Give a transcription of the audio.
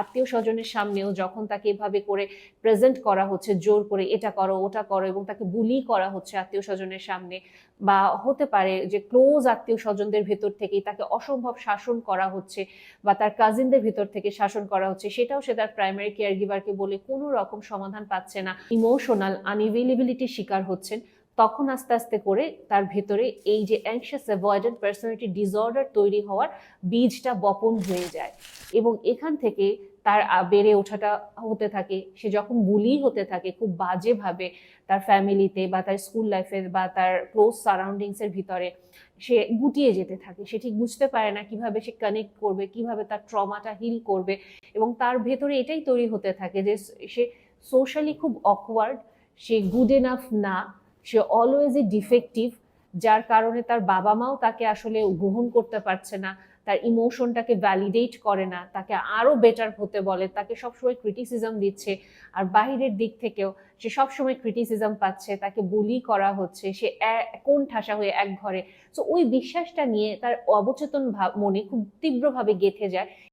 আত্মীয় স্বজনের সামনেও যখন তাকে এভাবে করে প্রেজেন্ট করা হচ্ছে, জোর করে এটা করো, ওটা করো এবং তাকে বুলি করা হচ্ছে আত্মীয় স্বজনের সামনে বা হতে পারে যে ক্লোজ আত্মীয় স্বজনদের ভেতর থেকেই তাকে অসম্ভব শাসন করা হচ্ছে বা তার কাজিনদের ভেতর থেকে শাসন করা হচ্ছে, সেটাও সে তার প্রাইমারি কেয়ার গিভারকে বলে কোনো রকম সমাধান পাচ্ছে না। ইমোশনাল আনএভেলেবিলিটির শিকার হচ্ছেন। তখন আস্তে আস্তে করে তার ভেতরে এই যে অ্যাংশিয়াস অ্যাভয়েডেন্ট পার্সোনালিটি ডিসঅর্ডার তৈরি হওয়ার বীজটা বপন হয়ে যায়। এবং এখান থেকে তার বেড়ে ওঠাটা হতে থাকে, সে যখন বুলি হতে থাকে খুব বাজেভাবে তার ফ্যামিলিতে বা তার স্কুল লাইফে বা তার ক্লোজ সারাউন্ডিংসের ভিতরে সে গুটিয়ে যেতে থাকে। সে ঠিক বুঝতে পারে না কীভাবে সে কানেক্ট করবে, কীভাবে তার ট্রমাটা হিল করবে এবং তার ভেতরে এটাই তৈরি হতে থাকে যে সে সোশ্যালি খুব অকওয়ার্ড সে গুড এনাফ না সে অলওয়েজই ডিফেক্টিভ যার কারণে তার বাবা মাও তাকে আসলে গ্রহণ করতে পারছে না, তার ইমোশনটাকে ভ্যালিডেট করে না, তাকে আরও বেটার হতে বলে, তাকে সবসময় ক্রিটিসিজম দিচ্ছে, আর বাইরের দিক থেকেও সে সবসময় ক্রিটিসিজম পাচ্ছে, তাকে বুলি করা হচ্ছে, সে কোন ঠাসা হয়ে এক ঘরে। তো ওই বিশ্বাসটা নিয়ে তার অবচেতন মনে খুব তীব্রভাবে গেঁথে যায়।